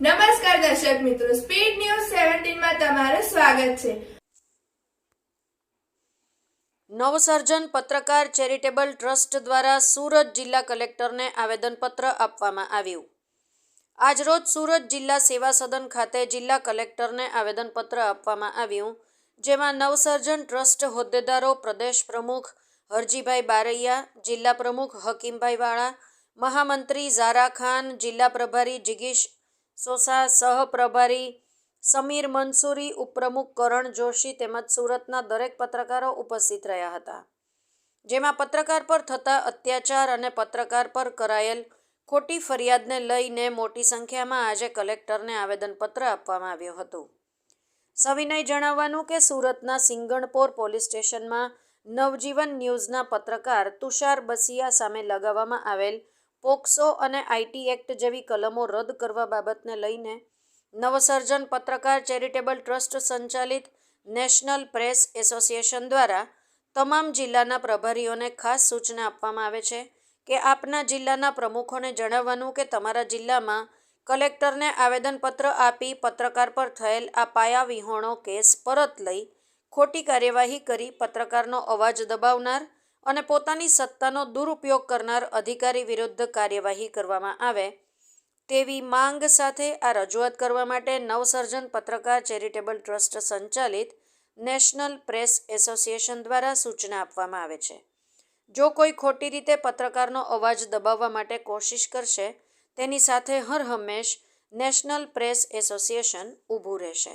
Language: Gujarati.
નમસ્કાર દર્શક મિત્રો સ્પીડ ન્યૂઝ સેવન્ટીનમાં તમારું સ્વાગત છે. નવસર્જન પત્રકાર ચેરિટેબલ ટ્રસ્ટ દ્વારા સુરત જિલ્લા કલેક્ટરને આવેદનપત્ર આપવામાં આવ્યું. આજરોજ સુરત જિલ્લા સેવા સદન ખાતે જિલ્લા કલેક્ટરને આવેદનપત્ર આપવામાં આવ્યું, જેમાં નવસર્જન ટ્રસ્ટ હોદ્દેદારો પ્રદેશ પ્રમુખ હરજીભાઈ બારૈયા, જિલ્લા પ્રમુખ હકીમભાઈ વાળા, મહામંત્રી ઝારા ખાન, જિલ્લા પ્રભારી જિગીશ સોસા સહપ્રભારી સમીર મંસૂરી, ઉપપ્રમુખ કરણ જોશી તેમજ સુરતના દરેક પત્રકારો ઉપસ્થિત રહ્યા હતા. જેમાં પત્રકાર પર થતા અત્યાચાર અને પત્રકાર પર કરાયેલ ખોટી ફરિયાદને લઈને મોટી સંખ્યામાં આજે કલેક્ટરને આવેદનપત્ર આપવામાં આવ્યું હતું. સવિનય જણાવવાનું કે સુરતના સિંગણપોર પોલીસ સ્ટેશનમાં નવજીવન ન્યૂઝના પત્રકાર તુષાર બસિયા સામે લગાવવામાં આવેલ પોક્સો અને આઈટી એક્ટ જેવી કલમો રદ કરવા બાબતને લઈને નવસર્જન પત્રકાર ચેરિટેબલ ટ્રસ્ટ સંચાલિત નેશનલ પ્રેસ એસોસિએશન દ્વારા તમામ જિલ્લાના પ્રભારીઓને ખાસ સૂચના આપવામાં આવે છે કે આપના જિલ્લાના પ્રમુખોને જણાવવાનું કે તમારા જિલ્લામાં કલેક્ટરને આવેદનપત્ર આપી પત્રકાર પર થયેલ આ પાયા વિહોણો કેસ પરત લઈ ખોટી કાર્યવાહી કરી પત્રકારનો અવાજ દબાવનાર અને પોતાની સત્તાનો દુરુપયોગ કરનાર અધિકારી વિરુદ્ધ કાર્યવાહી કરવામાં આવે તેવી માંગ સાથે આ રજૂઆત કરવા માટે નવસર્જન પત્રકાર ચેરિટેબલ ટ્રસ્ટ સંચાલિત નેશનલ પ્રેસ એસોસિએશન દ્વારા સૂચના આપવામાં આવે છે. જો કોઈ ખોટી રીતે પત્રકારનો અવાજ દબાવવા માટે કોશિશ કરશે, તેની સાથે હર હંમેશ નેશનલ પ્રેસ એસોસિએશન ઊભું રહેશે.